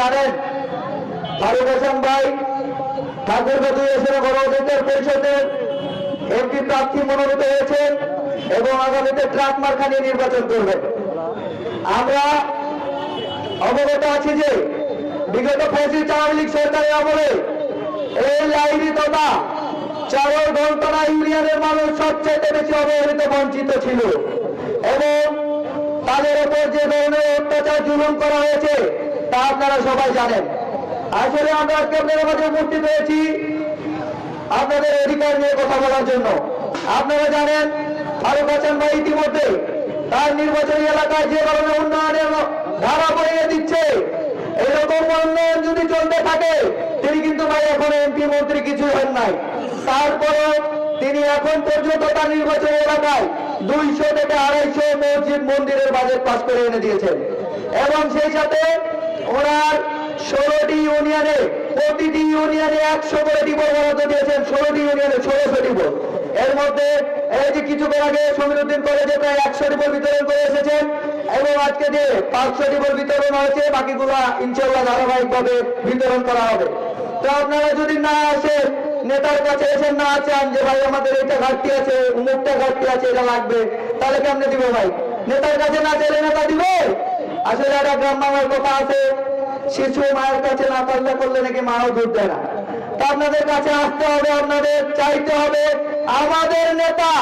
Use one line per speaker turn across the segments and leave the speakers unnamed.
জানেন? ফারুক হাসান ভাই ঠাকুরগাঁও দুই আসনে গণ অধিকার পরিষদের এমপি প্রার্থী মনোনীত হয়েছেন এবং আগামীতে ট্রাক মার্কা নিয়ে নির্বাচন করবেন। আমরা অবগত আছি যে বিগত ফ্যাসিস্ট আওয়ামী লীগ সরকারের আমলে এই লাইনি তথা চারল ঘন্টনা ইউনিয়নের মানুষ সবচেয়ে বেশি অবহেলিত, বঞ্চিত ছিল। এবং তাদের উপর যে ধরনের অত্যাচার জুলুম করা হয়েছে তা আপনারা সবাই জানেন। আসলে আমরা আজকে আপনাদের মাঝে উপস্থিত হয়েছি আপনাদের অধিকার নিয়ে কথা বলার জন্য। আপনারা জানেন, ফারুক হাসান ভাই ইতিমধ্যে তার নির্বাচনী এলাকায় যে ধরনের উন্নয়নের ধারা বইয়ে দিচ্ছে, এরকম উন্নয়ন যদি চলতে থাকে, তিনি কিন্তু ভাই এখন এমপি মন্ত্রী কিছু হন নাই। তারপরেও তিনি এখন পর্যন্ত তার নির্বাচনী এলাকায় দুইশো থেকে আড়াইশো মসজিদ মন্দিরের বাজেট পাস করে এনে দিয়েছেন। এবং সেই সাথে ওনার ষোলোটি ইউনিয়নে, প্রতিটি ইউনিয়নে একশো করে ডিবল বরাদ্দ দিয়েছেন, ষোলোটি ইউনিয়নে ষোলোশো ডিবল এর মধ্যে এই যে কিছুক্ষণ আগে সমীরুদ্দিন কলেজে প্রায় একশো ডিবল বিতরণ করে এসেছেন, এবং আজকে যে পাঁচশো ডিবল বিতরণ হয়েছে, বাকিগুলা ইনশাল্লাহ ধারাবাহিকভাবে বিতরণ করা হবে। তো আপনারা যদি না আসেন নেতার কাছে এসে না চান যে, ভাই, আমাদের এটা ঘাটতি আছে উমুকটা ঘাটতি আছে, এটা লাগবে, তাহলে কেমনে দিব ভাই? নেতার কাছে না চাইলে নেতা দিবে? আসলে একটা গ্রাম বাংলার কথা আছে, শিশু মায়ের কাছে না পারলে করলে নাকি মাও দুধ দেয় না। তা আপনাদের কাছে আসতে হবে, আপনাদের চাইতে হবে, আমাদের নেতা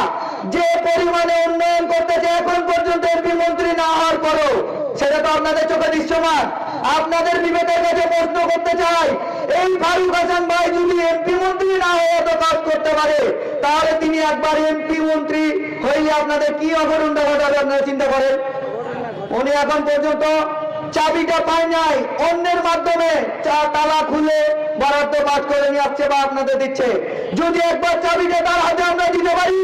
যে পরিমাণে উন্নয়ন করতেছে এখন পর্যন্ত এমপি মন্ত্রী না হওয়ার পরও, সেটা তো আপনাদের চোখে দৃশ্যমান। আপনাদের বিবেকের কাছে প্রশ্ন করতে চাই, এই ফারুক হাসান ভাই যদি এমপি মন্ত্রী না হয়ে এত কাজ করতে পারে, তাহলে তিনি একবার এমপি মন্ত্রী হইলে আপনাদের কি অঘটনটা ঘটাবে আপনারা চিন্তা করেন? উনি এখন পর্যন্ত চাবিটা পায় নাই। অন্যের মাধ্যমে চা তালা খুলে বরাদ্দ পাঠ করে নিয়ে আসছে বা আপনাদের দিচ্ছে। যদি একবার চাবিটা তার হাতে আমরা দিতে পারি,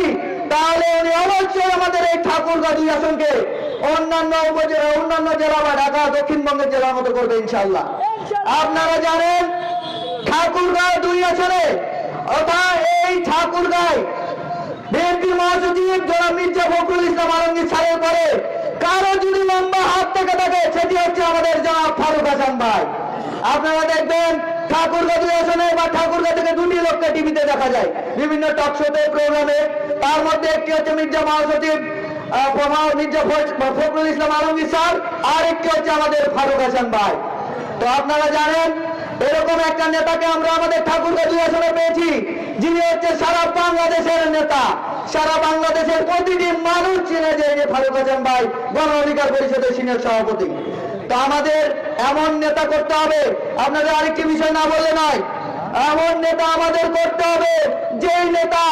তাহলে উনি অবশ্যই আমাদের এই ঠাকুরগাঁ আসনকে অন্যান্য উপজেলা, অন্যান্য জেলা বা ঢাকা, দক্ষিণবঙ্গের জেলার মতো করবে ইনশাল্লাহ আপনারা জানেন ঠাকুরগাঁও দুই আসনে, অর্থাৎ এই ঠাকুরগাঁয় বিএনপি মহাসচিব জনাব মির্জা ফখরুল ইসলাম আলমগীর সাহের পরে কারও যদি লম্বা হাত থেকে থাকে সেটি হচ্ছে আমাদের জনাব ফারুক হাসান ভাই। আপনারা দেখবেন ঠাকুরগাঁ দুই আসনে বা ঠাকুরগাঁ থেকে দুটি লোককে টিভিতে দেখা যায়। বিভিন্ন টক শোতে প্রোগ্রামে তার মধ্যে একটি হচ্ছে মির্জা মহাসচিব ফখরুল ইসলাম আলমগীর স্যার, আর একটি হচ্ছে আমাদের ফারুক হাসান ভাই। তো আপনারা জানেন, এরকম একটা নেতাকে আমরা আমাদের ঠাকুরগাঁ দুই আসনে পেয়েছি, যিনি হচ্ছে সারা বাংলাদেশের নেতা। সারা বাংলাদেশের প্রতিটি মানুষ চিনে যে ফারুক হাসান ভাই গণ অধিকার পরিষদের সিনিয়র সভাপতি। তো আমাদের এমন নেতা করতে হবে, আপনাদের আরেকটি বিষয় না বলে নয়, এমন নেতা আমাদের করতে হবে, যেই নেতা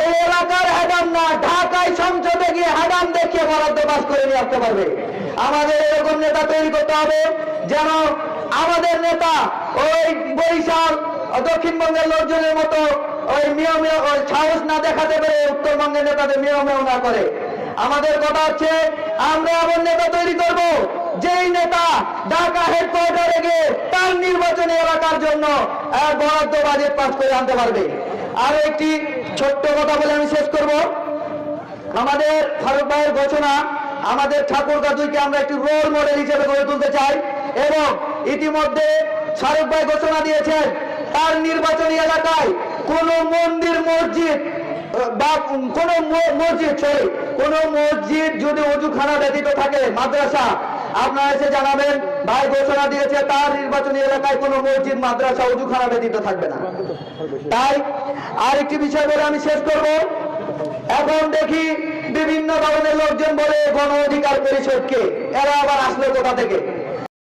এই এলাকার হ্যাডাম না, ঢাকায় সংসদে গিয়ে হ্যাডাম দেখিয়ে বরাদ্দ পাস করে নিয়ে আসতে পারবে। আমাদের এরকম নেতা তৈরি করতে হবে যেন আমাদের নেতা ওই বরিশাল, দক্ষিণবঙ্গের লোকজনের মতো ওই নিয়মে ওই সাহস না দেখাতে পেরে উত্তরবঙ্গের নেতাদের নিয়মেও না করে। আমাদের কথা হচ্ছে, আমরা এমন নেতা তৈরি করব, যেই নেতা ঢাকা হেডকোয়ার্টারে গিয়ে তার নির্বাচনী এলাকার জন্য বরাদ্দ বাজেট পাস করে আনতে পারবে। আর একটি ছোট্ট কথা বলে আমি শেষ করব। আমাদের ফারুক ভাইয়ের ঘোষণা, আমাদের ঠাকুর গাজুইকে আমরা একটি রোল মডেল হিসেবে গড়ে তুলতে চাই এবং ইতিমধ্যে ফারুক ভাই ঘোষণা দিয়েছেন, তার নির্বাচনী এলাকায় কোন মন্দির, মসজিদ, বা কোন মসজিদ সরি কোন মসজিদ যদি অজুখানা ব্যতীত থাকে, মাদ্রাসা, আপনারা এসে জানাবেন, ভাই ঘোষণা দিয়েছে, তার নির্বাচনী এলাকায় কোনো মসজিদ, মাদ্রাসা অজুখানা ব্যতীত থাকবে না। তাই আরেকটি বিষয় বলে আমি শেষ করব। এখন দেখি বিভিন্ন ধরনের লোকজন বলে গণ অধিকার পরিষদকে, এরা আবার আসলো কোথা থেকে?